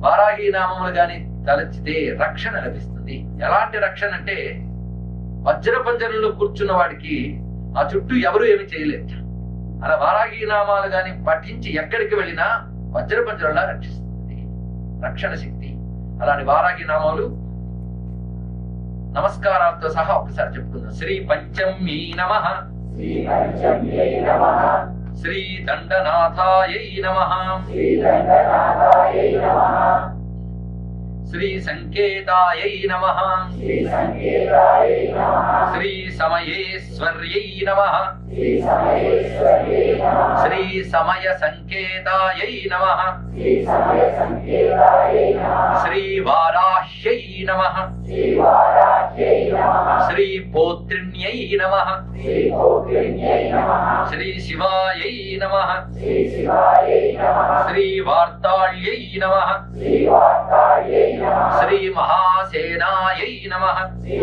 వారాహి నామములు గాని తలచితే రక్షణ లభిస్తుంది. ఎలాంటి రక్షణ అంటే వజ్ర పంజరంలో కూర్చున్న వాడికి ఆ చుట్టూ ఎవరు ఏమి చేయలేరు. అలా వారాహి నామాలు గాని పఠించి ఎక్కడికి వెళ్ళినా వజ్ర పంజరంలా రక్షిస్తుంది. రక్షణ శక్తి. అలాంటి వారాహి నామాలు నమస్కారాలతో సహా ఒకసారి చెప్పుకుందాం. శ్రీ పంచమ్యై నమ. శ్రీ దండనాథాయై నమః. శ్రీ సంకేతాయై నమ. శ్రీ సమయేశ్వర్యై నమ. శ్రీ సమయ సంకేతాయై నమః. శ్రీ వారాహ్యై నమ. శ్రీవారాహ్యై నమః శ్రీ పోత్రిణ్యై నమ శ్రీభోగిన్యై నమః శ్రీ శివాయై నమ శ్రీశివాయై నమః శ్రీ వార్తాళ్యై నమ శ్రీవార్తాయై నమః శ్రీ